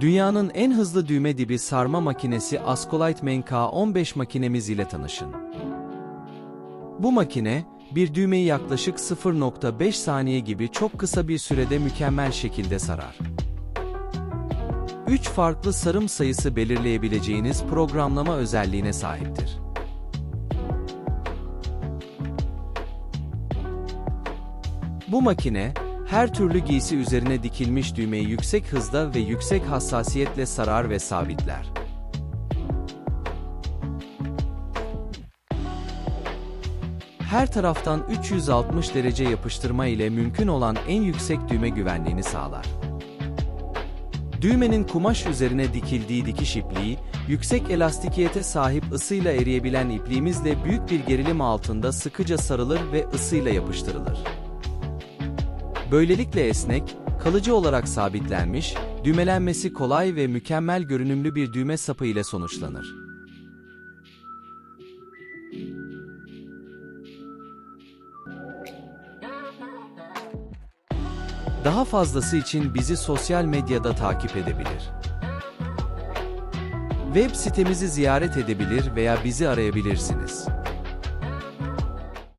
Dünyanın en hızlı düğme dibi sarma makinesi Ascolite MK15 makinemiz ile tanışın. Bu makine, bir düğmeyi yaklaşık 0.5 saniye gibi çok kısa bir sürede mükemmel şekilde sarar. 3 farklı sarım sayısı belirleyebileceğiniz programlama özelliğine sahiptir. Bu makine, her türlü giysi üzerine dikilmiş düğmeyi yüksek hızda ve yüksek hassasiyetle sarar ve sabitler. Her taraftan 360 derece yapıştırma ile mümkün olan en yüksek düğme güvenliğini sağlar. Düğmenin kumaş üzerine dikildiği dikiş ipliği, yüksek elastikiyete sahip ısıyla eriyebilen ipliğimizle büyük bir gerilim altında sıkıca sarılır ve ısıyla yapıştırılır. Böylelikle esnek, kalıcı olarak sabitlenmiş, düğmelenmesi kolay ve mükemmel görünümlü bir düğme sapı ile sonuçlanır. Daha fazlası için bizi sosyal medyada takip edebilir. Web sitemizi ziyaret edebilir veya bizi arayabilirsiniz.